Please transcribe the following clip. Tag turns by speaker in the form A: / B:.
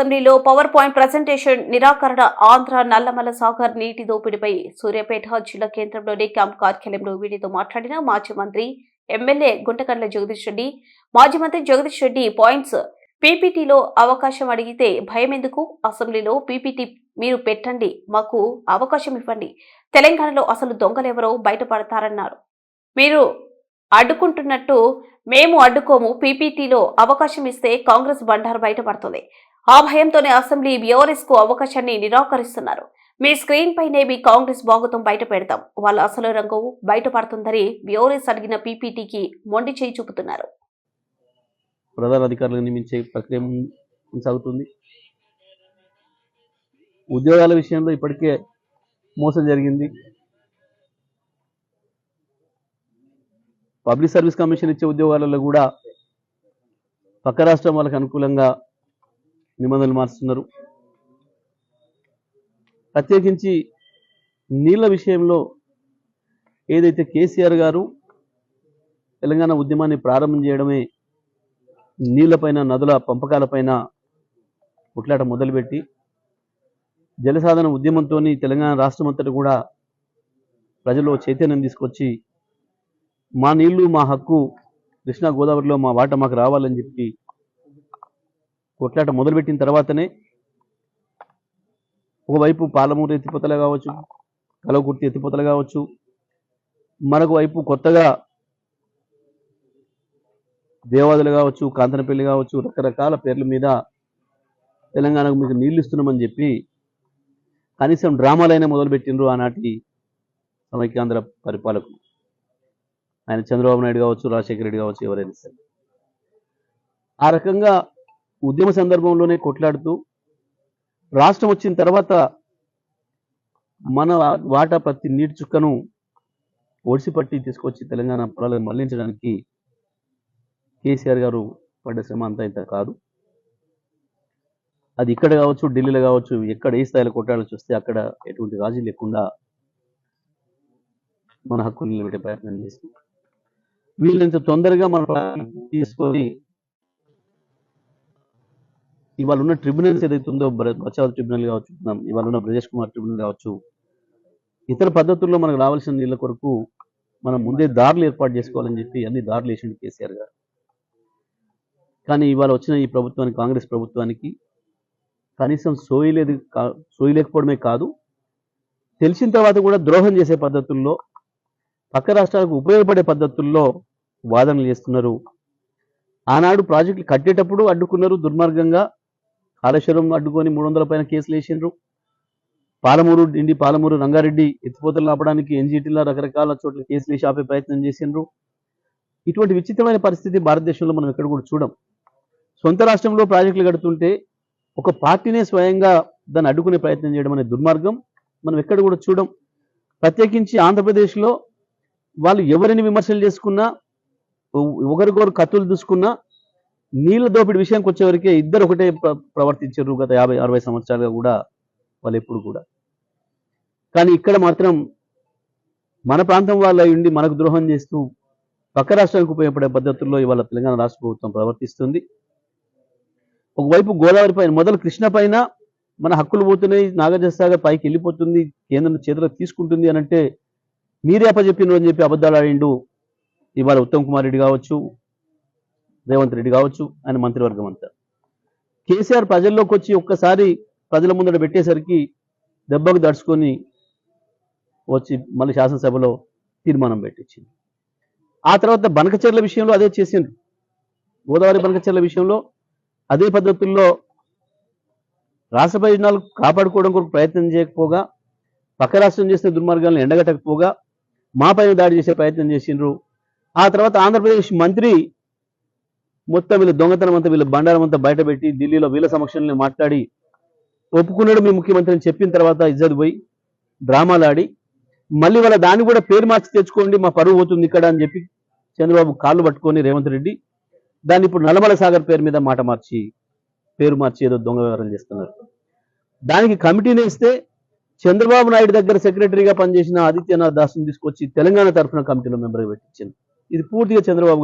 A: అసెంబ్లీలో power point presentation నిరాకరణ ఆంధ్ర నల్లమల సాగర్ నీటి దోపిడీపై సూర్యాపేట జిల్లా కేంద్రంలోని క్యాంప్ కార్యాలయంలో వీడితో మాట్లాడిన మాజీ మంత్రి ఎమ్మెల్యే గుంటకండ్ల జగదీష్ రెడ్డి. మాజీ మంత్రి జగదీష్ రెడ్డి పాయింట్స్ పీపీటీలో అవకాశం అడిగితే భయం ఎందుకు? అసెంబ్లీలో పీపీటీ మీరు పెట్టండి మాకు అవకాశం ఇవ్వండి. తెలంగాణలో అసలు దొంగలెవరో బయటపడతారన్నారు. మీరు అడ్డుకుంటున్నట్టు మేము అడ్డుకోము పీపీటీలో అవకాశం ఇస్తే కాంగ్రెస్ బండారు బయటపడుతుంది. ఆ భయంతోనే అసెంబ్లీ బీఆర్ఎస్కు అవకాశాన్ని నిరాకరిస్తున్నారు. మీ స్క్రీన్ పైనే మీ కాంగ్రెస్ బాగుతం బయట పెడతాం. వాళ్ళ అసలు రంగు బయటపడుతుందని బిఆర్ఎస్ అడిగిన పీపీటీకి మొండి చేయి చూపుతున్నారు.
B: ప్రధాన అధికారులను నియమించే ప్రక్రియ కొనసాగుతుంది ఉద్యోగాల విషయంలో ఇప్పటికే మోసం జరిగింది. పబ్లిక్ సర్వీస్ కమిషన్ ఇచ్చే ఉద్యోగాలలో కూడా పక్క రాష్ట్రం వాళ్ళకి అనుకూలంగా నిబంధనలు మార్చుతున్నారు. ప్రత్యేకించి నీళ్ళ విషయంలో ఏదైతే కేసీఆర్ గారు తెలంగాణ ఉద్యమాన్ని ప్రారంభం చేయడమే నీళ్ళపైన నదుల పంపకాలపైన కొట్లాట మొదలుపెట్టి జలసాధన ఉద్యమంతో తెలంగాణ రాష్ట్రం అంతటా కూడా ప్రజల్లో చైతన్యం తీసుకొచ్చి మా నీళ్ళు మా హక్కు కృష్ణా గోదావరిలో మా వాట మాకు రావాలని చెప్పి కొట్లాట మొదలుపెట్టిన తర్వాతనే ఒకవైపు పాలమూరు ఎత్తిపోతలు కావచ్చు కలవకుర్తి ఎత్తిపోతలు కావచ్చు మరొక వైపు కొత్తగా దేవాదులు కావచ్చు కాంతనపల్లి కావచ్చు రకరకాల పేర్ల మీద తెలంగాణకు మీకు నీళ్ళు ఇస్తున్నామని చెప్పి కనీసం డ్రామాలైనా మొదలుపెట్టినరు ఆనాటి సమైక్యాంధ్ర పరిపాలకులు. ఆయన చంద్రబాబు నాయుడు కావచ్చు రాజశేఖర రెడ్డి కావచ్చు ఎవరైనా సరే. ఆ రకంగా ఉద్యమ సందర్భంలోనే కొట్లాడుతూ రాష్ట్రం వచ్చిన తర్వాత మన వాటా ప్రతి నీటి చుక్కను ఒడిసిపట్టి తీసుకొచ్చి తెలంగాణ పొలాలను మళ్ళించడానికి కేసీఆర్ గారు పడ్డ శ్రమ అంతా ఇంత కాదు. అది ఇక్కడ కావచ్చు ఢిల్లీలో కావచ్చు ఎక్కడ ఏ స్థాయిలో కొట్టాలో చూస్తే అక్కడ ఎటువంటి రాజీ లేకుండా మన హక్కులు నిలబెట్టే ప్రయత్నం చేసి వీళ్ళంత తొందరగా మన తీసుకొని ఇవాళ ఉన్న ట్రిబ్యునల్స్ ఏదైతే ఉందో బ్ర- బచావ్ ట్రిబ్యునల్ కావచ్చు ఇవాళ ఉన్న బ్రజేష్ కుమార్ ట్రిబ్యునల్ కావచ్చు ఇతర పద్ధతుల్లో మనకు రావాల్సిన నీళ్ళ కొరకు మనం ముందే దారులు ఏర్పాటు చేసుకోవాలని చెప్పి అన్ని దారులు వేసిండు కేసీఆర్ గారు. కానీ ఇవాళ వచ్చిన ఈ ప్రభుత్వానికి కాంగ్రెస్ ప్రభుత్వానికి కనీసం సోయలేదు సోయలేకపోవడమే కాదు తెలిసిన తర్వాత కూడా ద్రోహం చేసే పద్ధతుల్లో పక్క రాష్ట్రాలకు ఉపయోగపడే పద్ధతుల్లో వాదనలు చేస్తున్నారు. ఆనాడు ప్రాజెక్టులు కట్టేటప్పుడు అడ్డుకున్నారు దుర్మార్గంగా కాళేశ్వరం అడ్డుకొని మూడు వందల పైన కేసులు వేసిండ్రు. పాలమూరు ఇండి పాలమూరు రంగారెడ్డి ఎత్తిపోతలు ఆపడానికి ఎన్జీటీలో రకరకాల చోట్ల కేసులు వేసి ఆపే ప్రయత్నం చేసిండ్రు. ఇటువంటి విచిత్రమైన పరిస్థితి భారతదేశంలో మనం ఎక్కడ కూడా చూడం. సొంత రాష్ట్రంలో ప్రాజెక్టులు కడుతుంటే ఒక పార్టీనే స్వయంగా దాన్ని అడ్డుకునే ప్రయత్నం చేయడం అనే దుర్మార్గం. మనం ఎక్కడ కూడా చూడం. ప్రత్యేకించి ఆంధ్రప్రదేశ్లో వాళ్ళు ఎవరిని విమర్శలు చేసుకున్నా ఒకరికొకరు కత్తులు దూసుకున్నా నీళ్ళ దోపిడి విషయానికి వచ్చేవరకే ఇద్దరు ఒకటే ప్ర- ప్రవర్తించారు గత యాభై అరవై సంవత్సరాలుగా కూడా వాళ్ళు ఎప్పుడు కూడా. కానీ ఇక్కడ మాత్రం మన ప్రాంతం వాళ్ళ ఉండి మనకు ద్రోహం చేస్తూ పక్క రాష్ట్రానికి ఉపయోగపడే పద్ధతుల్లో ఇవాళ తెలంగాణ రాష్ట్ర ప్రభుత్వం ప్రవర్తిస్తుంది. ఒకవైపు గోదావరి పైన మొదలు కృష్ణ పైన మన హక్కులు పోతున్నాయి నాగార్జున పైకి వెళ్ళిపోతుంది కేంద్రం చేతిలో తీసుకుంటుంది అని అంటే మీరే అప్పచెప్పినారు అని చెప్పి అబద్ధాలు ఆడిండు ఇవాళ ఉత్తమ్ కుమార్ రెడ్డి కావచ్చు రేవంత్ రెడ్డి కావచ్చు ఆయన మంత్రివర్గం అంతా. కేసీఆర్ ప్రజల్లోకి వచ్చి ఒక్కసారి ప్రజల ముందట పెట్టేసరికి దెబ్బకు దడుచుకొని వచ్చి మళ్ళీ శాసనసభలో తీర్మానం పెట్టించింది. ఆ తర్వాత బనకచర్ల విషయంలో అదే చేసిండ్రు. గోదావరి బనకచర్ల విషయంలో అదే పద్ధతుల్లో రాష్ట్ర ప్రయోజనాలు కాపాడుకోవడం కొరకు ప్రయత్నం చేయకపోగా పక్క రాష్ట్రం చేసిన దుర్మార్గాలను ఎండగట్టకపోగా మా పైన దాడి చేసే ప్రయత్నం చేసిండ్రు. ఆ తర్వాత ఆంధ్రప్రదేశ్ మంత్రి మొత్తం వీళ్ళ దొంగతనం అంతా వీళ్ళ బండారం అంతా బయటపెట్టి ఢిల్లీలో వీళ్ళ సమక్షంలో మాట్లాడి ఒప్పుకున్నాడు మీ ముఖ్యమంత్రి అని చెప్పిన తర్వాత ఇజ్జత్ పోయి డ్రామాలు ఆడి మళ్ళీ వాళ్ళ దాన్ని కూడా పేరు మార్చి తెచ్చుకోండి మా పరువు పోతుంది ఇక్కడ అని చెప్పి చంద్రబాబు కాళ్ళు పట్టుకొని రేవంత్ రెడ్డి దాన్ని ఇప్పుడు నల్లమల సాగర్ పేరు మీద మాట మార్చి పేరు మార్చి ఏదో దొంగ వ్యవహారం చేస్తున్నారు. దానికి కమిటీని ఇస్తే చంద్రబాబు నాయుడు దగ్గర సెక్రటరీగా పనిచేసిన ఆదిత్యనాథ్ దాస్ని తీసుకొచ్చి తెలంగాణ తరఫున కమిటీలో మెంబర్గా పెట్టించింది. ఇది పూర్తిగా చంద్రబాబు